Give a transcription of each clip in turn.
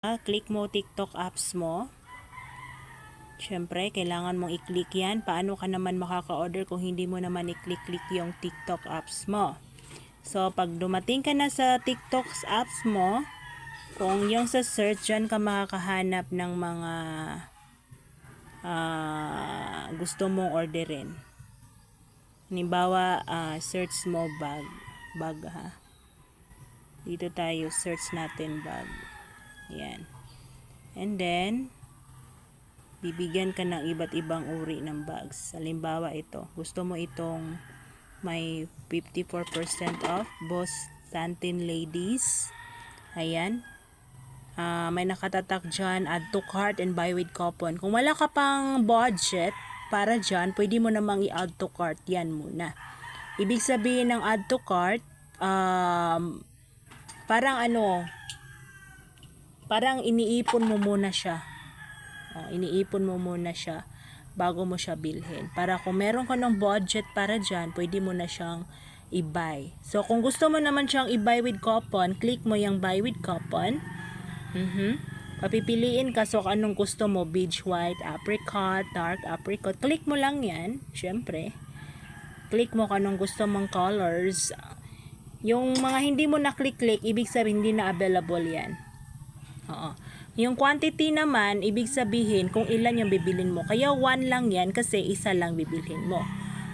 click mo TikTok apps mo. Siyempre, kailangan mong i-click yan. Paano ka naman makaka-order kung hindi mo naman i-click-click yung TikTok apps mo? So, pag dumating ka na sa TikTok apps mo, kung yung sa search, dyan ka makakahanap ng mga ah, gusto mong orderin. Halimbawa, ah, search mo bag. Bag ha. Dito tayo, search natin bag. Yan. And then, bibigyan ka ng iba't ibang uri ng bags. Halimbawa ito, gusto mo itong may 54% off, Boss Santin Ladies. Ayan. Ah, may nakatatak dyan, add to cart and buy with coupon. Kung wala ka pang budget para dyan, pwede mo namang i-add to cart. Yan muna. Ibig sabihin ng add to cart, um, parang ano, parang iniipon mo muna siya. Oh, iniipon mo muna siya bago mo siya bilhin. Para kung meron ka ng budget para dyan, pwede mo na siyang i-buy. So, kung gusto mo naman siyang i-buy with coupon, click mo yung buy with coupon. Mhm. Papipiliin ka so anong gusto mo, beige white, apricot, dark apricot. Click mo lang yan, syempre. Click mo kung anong gusto mong colors. Yung mga hindi mo na-click-click, ibig sabihin hindi na available yan. Oo. Yung quantity naman, ibig sabihin kung ilan yung bibilin mo. Kaya one lang yan kasi isa lang bibilhin mo.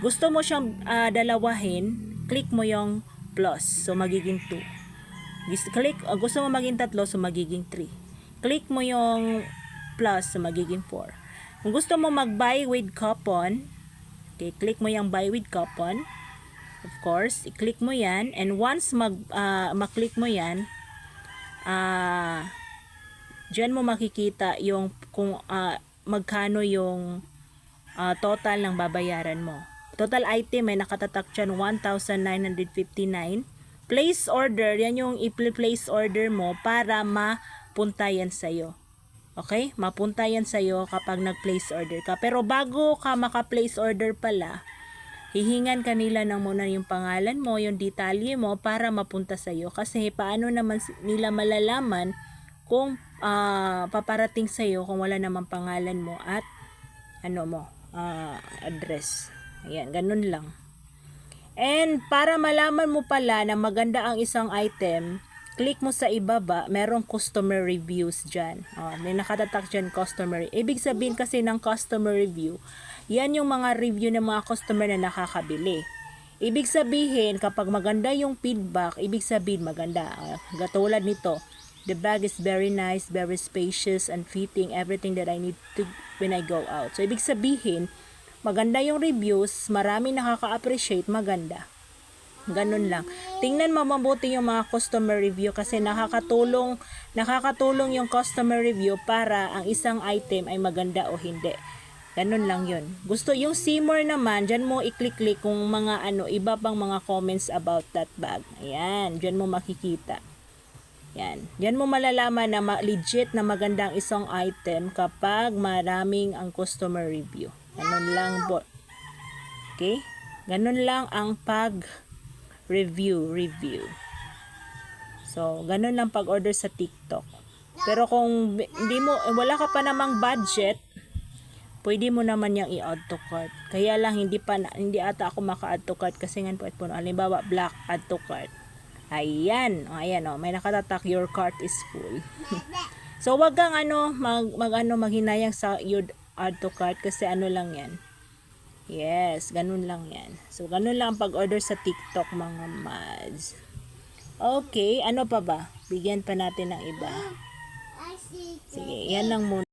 Gusto mo siyang ah, dalawahin, click mo yung plus. So, magiging 2. Gis- Click, ah, gusto mo maging tatlo, so magiging 3. Click mo yung plus, so magiging 4. Kung gusto mo mag-buy with coupon, okay, click mo yung buy with coupon. Of course, i-click mo yan. And once mag, ah, maklik mo yan, ah, Diyan mo makikita yung kung ah, magkano yung ah, total ng babayaran mo. Total item ay nakatatak dyan 1,959. Place order, yan yung i-place order mo para mapunta yan sa'yo. Okay? Mapunta yan sa'yo kapag nag-place order ka. Pero bago ka maka-place order pala, hihingan kanila ng muna yung pangalan mo, yung detalye mo para mapunta sa'yo. Kasi paano naman nila malalaman kung ah, paparating sa'yo kung wala namang pangalan mo at ano mo, ah, address. Ayan, ganun lang. And para malaman mo pala na maganda ang isang item, click mo sa ibaba, merong customer reviews dyan. Oh, may nakatatak dyan customer. Ibig sabihin kasi ng customer review, yan yung mga review ng mga customer na nakakabili. Ibig sabihin, kapag maganda yung feedback, ibig sabihin maganda. Ah, Katulad nito, the bag is very nice, very spacious and fitting everything that I need to when I go out. So, ibig sabihin, maganda yung reviews, marami nakaka-appreciate, maganda. Ganun lang. Tingnan mo mabuti yung mga customer review kasi nakakatulong nakakatulong yung customer review para ang isang item ay maganda o hindi. Ganun lang yun. Gusto yung Seymour naman, dyan mo i-click-click kung mga ano, iba pang mga comments about that bag. Ayan, dyan mo makikita. Yan. Yan mo malalaman na legit na magandang isang item kapag maraming ang customer review. Ganun lang po. Okay? Ganun lang ang pag review review. So, ganun lang pag-order sa TikTok. Pero kung hindi mo eh, wala ka pa namang budget, pwede mo naman yang i-add to cart. Kaya lang hindi pa hindi ata ako maka-add to cart kasi nga po ito halimbawa black add to cart. Ayan, o, ayan oh, may nakatatak your cart is full. so wag kang ano mag, mag ano maghinayang sa your add to cart kasi ano lang 'yan. Yes, ganun lang 'yan. So ganun lang ang pag-order sa TikTok mga mads. Okay, ano pa ba? Bigyan pa natin ng iba. Sige, yan lang muna.